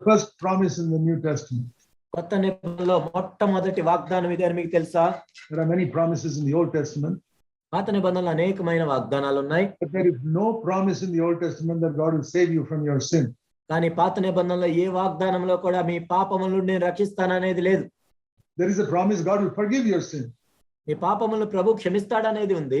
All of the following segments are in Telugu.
first promise in the New Testament? కొత్త నిబంధనలో మొట్టమొదటి వాగ్దానం ఇదే మీకు తెలుసా There are many promises in the Old Testament, పాత నిబంధనలు అనేకమైన వాగ్దానాలు ఉన్నాయి but there is no promise in the Old Testament that God will save you from your sin. కానీ పాత నిబంధనలో ఏ వాగ్దానంలో కూడా మీ పాపముల నుండి నేను రక్షిస్తాననేది లేదు There is a promise God will forgive your sin. మీ పాపములను ప్రభు క్షమిస్తాడనేది ఉంది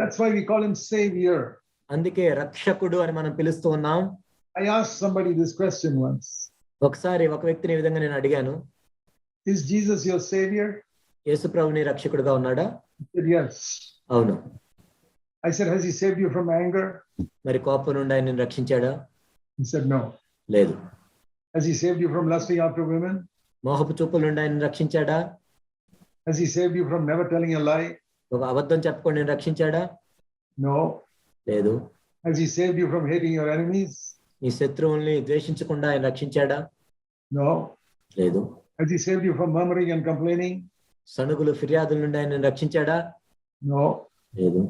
That's why we call Him Savior. అందుకే రక్షకుడు అని మనం పిలుస్తూ ఉన్నాం I asked somebody this question once ఒకసారి ఒక వ్యక్తిని ఈ విధంగా నేను అడిగాను Is Jesus your Savior? యేసు ప్రభుని రక్షకుడుగా ఉన్నాడా He said, Yes. అవును I said, Has He saved you from anger? మరి కోపం నుండి ఆయన నిన్ను రక్షించాడా He said, No. లేదు Has He saved you from lusting after women? మోహపు చూపుల నుండి ఆయన రక్షించాడా Has He saved you from never telling a lie? ఒక అబద్ధం చెప్పుకొని నేను రక్షించాడా? నో లేదు. Has he saved you from hating your enemies ఈ శత్రువుల్ని ద్వేషించకుండా ఆయన రక్షించాడా? నో లేదు. Has he saved you from murmuring and complaining Sanugula ఫిర్యాదుల నుండి ఆయన రక్షించాడా? నో లేదు.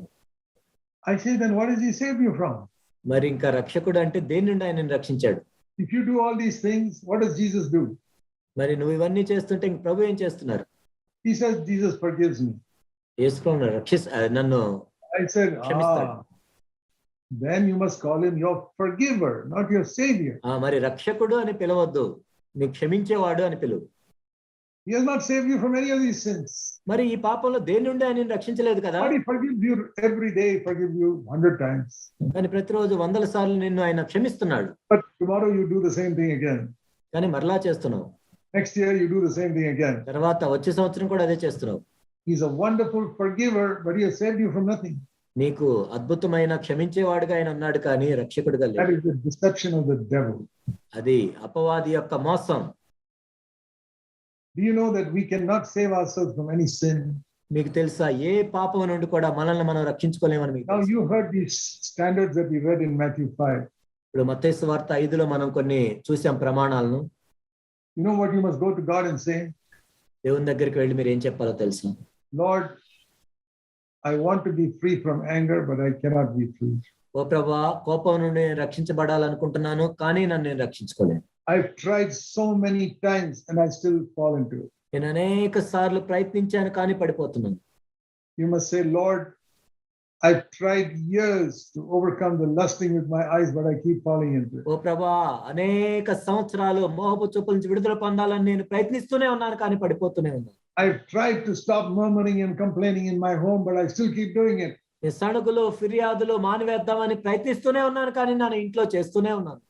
I say then what is he saved you from మరి ఇంకా రక్షకుడు అంటే దేని నుండి ఆయన రక్షించాడు? If you do all these things what does Jesus do మరి నువ్వు ఇవన్నీ చేస్తుంటే ఇంక ప్రభు ఏం చేస్తున్నారు? హి జీసస్ ఫర్గివ్స్ యేసు ప్రభు నన్ను రక్షిస్ నన్ను I said, ah, then you must call him your forgiver, not your savior. ఆ మరి రక్షకుడు అని పిలవద్దు నీ క్షమించేవాడు అని పిలువు He has not saved you from any of these sins. మరి ఈ పాపంలో దేని నుండి ఆయన రక్షించలేదు కదా But he forgives you every day, forgive you hundred times. కానీ ప్రతిరోజు వందల సార్లు నిన్ను ఆయన క్షమిస్తున్నాడు But tomorrow you do the same thing again. కానీ మరలా చేస్తున్నావు Next year you do the same thing again. తర్వాత వచ్చే సంవత్సరం కూడా అదే చేస్తున్నావు He's a wonderful forgiver, but he has saved you from nothing. నీకు అద్భుతమైన క్షమించే వాడుగా ఆయన అన్నాడు కానీ రక్షకుడుగా లేదు అది అపవాది యొక్క మోసం. You know that can not save our self from any మీకు తెలుసా ఏ పాపం నుండి కూడా మనల్ని మనం రక్షించుకోలేమని మీకు now you heard the standards that ఇప్పుడు మత్తయి సువార్త 5 మనం కొన్ని చూసాం ప్రమాణాలను. You know must go to God and దేవుని దగ్గరికి వెళ్ళి మీరు ఏం చెప్పాలో తెలుసా? Lord, I want to be free from anger, but I cannot be free. ఓ ప్రభా కోపం నుండి నేను రక్షించబడాలనుకుంటున్నాను కానీ నన్ను నేను రక్షించుకోలేను I've tried so many times and I still fall into it. నేను అనేక సార్లు ప్రయత్నించాను కానీ పడిపోతున్నాను You must say, Lord, I've tried years to overcome the lusting with my eyes, but I keep falling into it. ఓ ప్రభా అనేక సంవత్సరాలు మోహపు చూపుల నుంచి విడుదల పొందాలని నేను ప్రయత్నిస్తూనే ఉన్నాను కానీ పడిపోతూనే ఉన్నాను I've tried to stop murmuring and complaining in my home, but I still keep doing it. నేను సణుగులు ఫిర్యాదులు మానివేద్దామని ప్రయత్నిస్తూనే ఉన్నాను కానీ నేను ఇంట్లో చేస్తూనే ఉన్నాను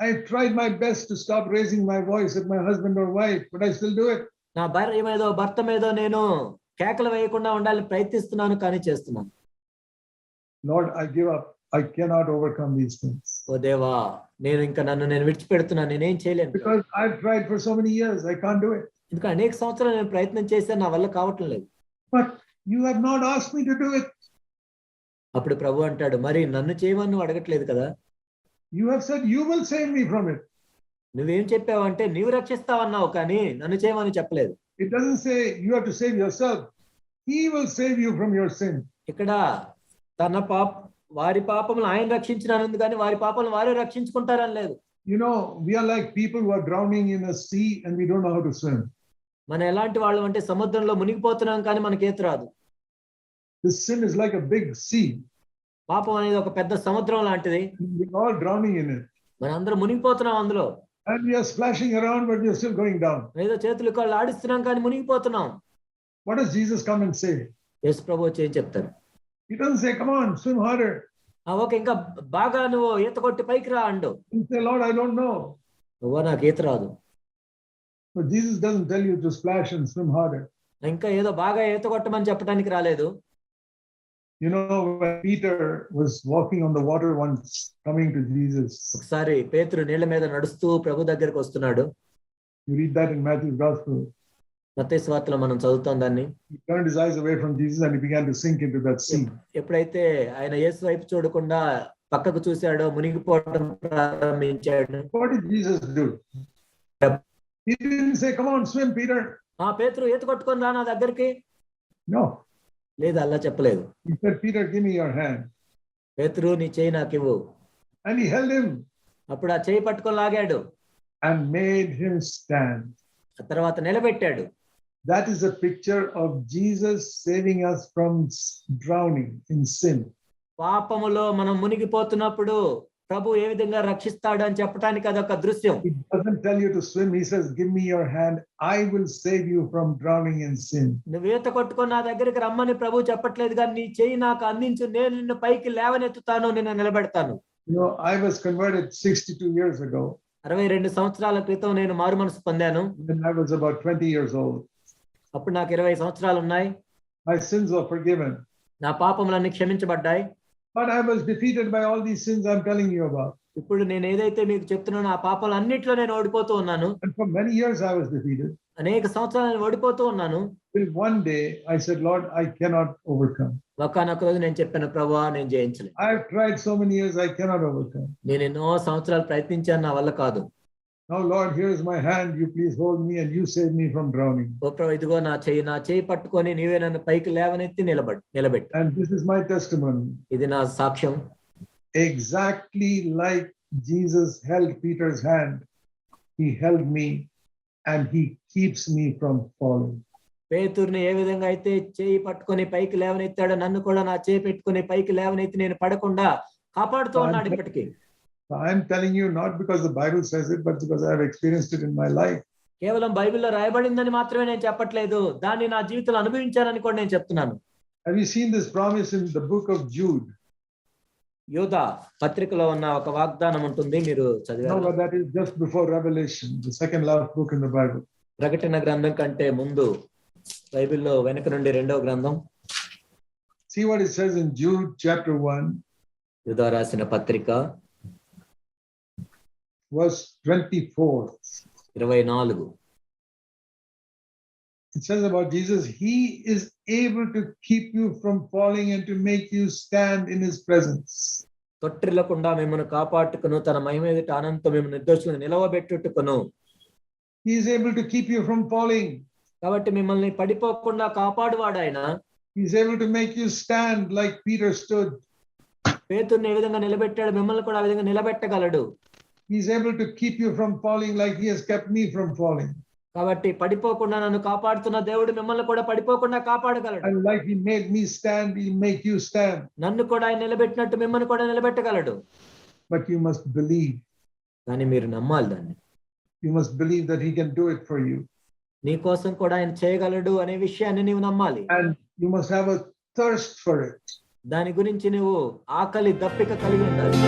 I've tried my best to stop raising my voice at my husband or wife, but I still do it. నా భార్య మీదో భర్త మీదో నేను కేకలు వేయకుండా ఉండాలని ప్రయత్నిస్తున్నాను కానీ చేస్తున్నాను Lord, I give up. I cannot overcome these things. ఓ దేవా నేను ఇంకా నన్ను నేను విడిచిపెడుతున్నాను నేనేం చేయలేను Because I've tried for so many years, I can't do it. ఇందుకు అనేక సంవత్సరాలు నేను ప్రయత్నం చేశాను నా వల్ల కావటం లేదు. But you have not asked me to do it అప్పుడు ప్రభు అంటాడు మరి నన్ను చేయమని అడగట్లేదు కదా? You have said you will save me from it నువ్వు ఏం చెప్పావు అంటే నీవు రక్షిస్తావన్నావు కానీ నన్ను చేయమని చెప్పలేదు. It doesn't say you have to save self he will save you from your sin ఇక్కడ తన పాప వారి పాపములను ఆయన రక్షించినందుకు కానీ వారి పాపాలను వారే రక్షించుకుంటారని లేదు. You know we are like people who are drowning in the sea and we don't know how to swim మనం ఎలాంటి వాళ్ళం అంటే సముద్రంలో మునిగిపోతున్నాం కానీ మనకి ఈత రాదు sin is like a big sea. పాపం అనేది ఒక పెద్ద సముద్రం లాంటిది We're all drowning in it. మనందరం మునిగిపోతున్నాం అందులో And we are splashing around, but we are still going down. ఏదో చేతులు కాళ్ళు ఆడిస్తున్నాం కానీ మునిగిపోతున్నాం What does Jesus come and say? యేసు ప్రభు వచ్చి ఏం చెప్తారు He doesn't say, Come on, swim harder. ఆ ఓకే ఇంకా బాగా నువ్వు ఈత కొట్టి పైకి రా and Lord, I don't know. నువ్వు నాకు ఈత రాదు But Jesus doesn't tell you to splash and swim harder. ఇంకా ఏదో బాగా ఈత కొట్టమని చెప్పడానికి రాలేదు You know, when Peter was walking on the water once, coming to Jesus, ఒకసారి పేతురు నీళ్ళ మీద నడుస్తూ ప్రభు దగ్గరికి వస్తున్నాడు you read that in Matthew's Gospel. మత్తయి స్వార్తలో మనం చదువుతాం దాన్ని He turned his eyes away from Jesus and he began to sink into that sea. ఎప్పుడైతే ఆయన యేసు వైపు చూడకుండా పక్కకు చూశాడో మునిగిపోవడం ప్రారంభించాడు What did Jesus do? He didn't say, Come on, swim, Peter. ఆ పేతురు ఈత కొట్టుకొని రా నా దగ్గరికి No. లేదు అలా చెప్పలేదు He said, Peter, give me your hand. పేతురు నీ చేయి నాకు ఇవ్వు And he held him అప్పుడు ఆ చేయి పట్టుకొని లాగాడు and made him stand. ఆ తర్వాత నిలబెట్టాడు That is a picture of Jesus saving us from s- drowning in sin. పాపములో మనం మునిగిపోతున్నప్పుడు ప్రభు ఏ విధంగా రక్షిస్తాడు అని చెప్పడానికి అదొక దృశ్యం He doesn't tell you to swim. He says, Give me your hand. I will save you from drowning in sin. నువ్వు ఈత కొట్టుకొని నా దగ్గరికి రమ్మని ప్రభు చెప్పట్లేదు కానీ నీ చేయి నాకు అందించు నేను నిన్ను పైకి లేవనెత్తుతాను నిన్ను నిలబెడతాను You know, I was converted 62 years ago అరవై రెండు సంవత్సరాల క్రితం నేను మారు మనసు పొందాను when I was about 20 years old. అప్పుడు నాకు ఇరవై సంవత్సరాలు ఉన్నాయి My sins were forgiven. నా పాపములన్నీ క్షమించబడ్డాయి But I was defeated by all these sins I'm telling you about. ఇప్పుడు నేను ఏదైతే మీకు చెప్తున్నానో ఆ పాపాలు అన్నిట్లో నేను ఓడిపోతూ ఉన్నాను And for many years I was defeated. అనేక సంవత్సరాలు నేను ఓడిపోతూ ఉన్నాను Till one day I said, Lord, I cannot overcome. ఒక్కనొక రోజు నేను చెప్పాను ప్రభా నేను జయించలేదు I've tried so many years, I cannot overcome. నేను ఎన్నో సంవత్సరాలు ప్రయత్నించాను నా వల్ల కాదు Now, Lord, here's my hand. You please hold me and you save me from drowning. ఓ ప్రభు ఇదిగో నా చెయ్యి నా చెయ్యి పట్టుకొని నీవే నన్ను పైకి లేవనెత్తి నిలబడి నిలబెట్టు And this is my testimony. ఇది నా సాక్ష్యం Exactly like Jesus held Peter's hand, he held me and he keeps me from falling. పేతుర్ని ఏ విధంగా అయితే చేయి పట్టుకొని పైకి లేవనెత్తాడో నన్ను కూడా నా చేయి పెట్టుకొని పైకి లేవనెత్తి నేను పడకుండా కాపాడుతూ ఉన్నాడు ఇప్పటికీ So I'm telling you not because the Bible says it but because I have experienced it in my life కేవలం బైబిల్లో రాయబడిందని మాత్రమే నేను చెప్పట్లేదు. దాన్ని నా జీవితంలో అనుభవించానని కూడా నేను చెప్తున్నాను. Have you seen this promise in the book of Jude Yooda పత్రికలో ఉన్న ఒక వాగ్దానం ఉంటుంది మీరు చదివారు. No that is just before Revelation the second love book in the Bible ప్రకటన గ్రంథం కంటే ముందు బైబిల్లో వెనక నుండి రెండో గ్రంథం. See what it says in Jude chapter 1 Yooda రాసిన పత్రిక. verse 24. ఇరవై నాలుగు It says about Jesus, He is able to keep you from falling and to make you stand in His presence. తొట్టిల్లకుండా మిమ్మల్ని కాపాడుకును తన మహిమ ఎదుట అనంత మేము నిర్దోషులను నిలవబెట్టుటకును He is able to keep you from falling. కాబట్టి మిమ్మల్ని పడిపోకుండా కాపాడువాడు ఆయన He's able to make you stand like Peter stood. పేతుర్ని ఏ విధంగా నిలబెట్టాడు మిమ్మల్ని కూడా ఆ విధంగా నిలబెట్టగలడు He's able to keep you from falling like He has kept me from falling. కాబట్టి పడిపోకుండా నన్ను కాపాడుతున్న దేవుడు మిమ్మల్ని కూడా పడిపోకుండా కాపాడగలడు And like He made me stand, He'll make you stand. నన్ను కూడా ఆయన నిలబెట్టినట్టు మిమ్మల్ని కూడా నిలబెట్టగలడు But you must believe. కానీ మీరు నమ్మాలి దాన్ని You must believe that He can do it for you. నీ కోసం కూడా ఆయన చేయగలడు అనే విషయాన్ని నీవు నమ్మాలి And you must have a thirst for it. దాని గురించి నువ్వు ఆకలి దప్పిక కలిగి ఉండాలి